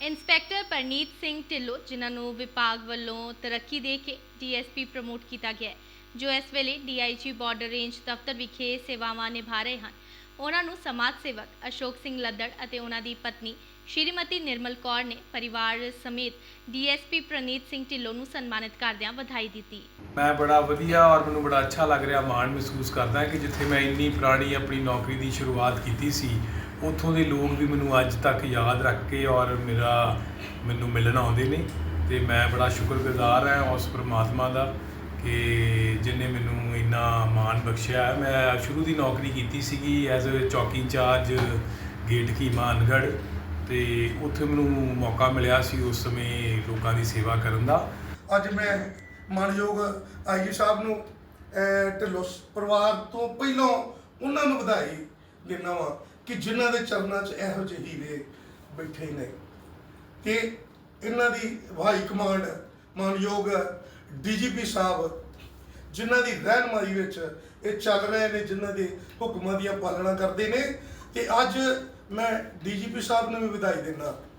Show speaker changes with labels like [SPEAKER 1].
[SPEAKER 1] Inspector Preneet Singh Dhillon ਜਿਨ੍ਹਾਂ ਨੂੰ ਵਿਭਾਗ ਵੱਲੋਂ ਤਰੱਕੀ ਦੇ ਕੇ ਡੀਐਸਪੀ ਪ੍ਰਮੋਟ ਕੀਤਾ ਗਿਆ ਹੈ, ਜੋ ਇਸ ਵੇਲੇ ਡੀਆਈਜੀ ਬਾਰਡਰ ਰੇਂਜ ਦਫ਼ਤਰ ਵਿਖੇ ਸੇਵਾਵਾਂ ਨਿਭਾ ਰਹੇ ਹਨ। ਉਹਨਾਂ ਨੂੰ ਸਮਾਜ ਸੇਵਕ ਅਸ਼ੋਕ ਸਿੰਘ ਲੱਦੜ ਅਤੇ ਉਹਨਾਂ ਦੀ ਪਤਨੀ ਸ਼੍ਰੀਮਤੀ ਨਿਰਮਲ ਕੌਰ ਨੇ ਪਰਿਵਾਰ ਸਮੇਤ ਡੀਐਸਪੀ ਪ੍ਰਨੀਤ ਸਿੰਘ ਢਿੱਲੋਂ ਨੂੰ ਸਨਮਾਨਿਤ ਕਰਦਿਆਂ ਵਧਾਈ ਦਿੱਤੀ।
[SPEAKER 2] ਮੈਂ ਬੜਾ ਵਧੀਆ ਔਰ ਮੈਨੂੰ ਬੜਾ ਅੱਛਾ ਲੱਗ ਰਿਹਾ, ਮਾਣ ਮਹਿਸੂਸ ਕਰਦਾ ਕਿ ਜਿੱਥੇ ਮੈਂ ਇੰਨੀ ਪੁਰਾਣੀ ਆਪਣੀ ਨੌਕਰੀ ਦੀ ਸ਼ੁਰੂਆਤ ਕੀਤੀ ਸੀ ਉੱਥੋਂ ਦੇ ਲੋਕ ਵੀ ਮੈਨੂੰ ਅੱਜ ਤੱਕ ਯਾਦ ਰੱਖ ਕੇ ਔਰ ਮੇਰਾ, ਮੈਨੂੰ ਮਿਲਣ ਆਉਂਦੇ ਨੇ ਤੇ ਮੈਂ ਬੜਾ ਸ਼ੁਕਰਗੁਜ਼ਾਰ ਹਾਂ ਉਸ ਪ੍ਰਮਾਤਮਾ ਦਾ ਕਿ ਜਿਨੇ ਮੈਨੂੰ ਇੰਨਾ ਮਾਣ ਬਖਸ਼ਿਆ। ਹੈ ਮੈਂ ਸ਼ੁਰੂ ਦੀ ਨੌਕਰੀ ਕੀਤੀ ਸੀਗੀ ਐਜ਼ ਅ ਚੌਕੀ ਇੰਚਾਰਜ ਗੇਟ ਕੀ ਮਾਨਗੜ ਤੇ ਉੱਥੇ ਮੈਨੂੰ ਮੌਕਾ ਮਿਲਿਆ ਸੀ ਉਸ ਸਮੇਂ ਲੋਕਾਂ ਦੀ ਸੇਵਾ ਕਰਨ ਦਾ।
[SPEAKER 3] ਅੱਜ ਮੈਂ ਮਾਨਯੋਗ ਆਈਜੀ ਸਾਹਿਬ ਨੂੰ ਢਿੱਲੋਂ ਪਰਿਵਾਰ ਤੋਂ ਪਹਿਲਾਂ ਉਹਨਾਂ ਨੂੰ ਵਧਾਈ ਦਿੰਦਾ ਵਾਂ ਕਿ ਜਿਨ੍ਹਾਂ ਦੇ ਚਰਨਾਂ 'ਚ ਇਹੋ ਜਿਹੇ ਹੀਰੇ ਬੈਠੇ ਨੇ। ਤੇ ਇਹਨਾਂ ਦੀ ਹਾਈ ਕਮਾਂਡ ਮਾਨਯੋਗ ਡੀਜੀਪੀ ਸਾਹਿਬ, ਜਿਨ੍ਹਾਂ ਦੀ ਰਹਿਨਮਾਈ ਵਿੱਚ ਇਹ ਚੱਲ ਰਹੇ ਨੇ, ਜਿਨ੍ਹਾਂ ਦੇ ਹੁਕਮਾਂ ਦੀਆਂ ਪਾਲਣਾ ਕਰਦੇ ਨੇ। ਤੇ ਅੱਜ ਮੈਂ ਡੀਜੀਪੀ ਸਾਹਿਬ ਨੂੰ ਵੀ ਵਧਾਈ ਦਿੰਦਾ।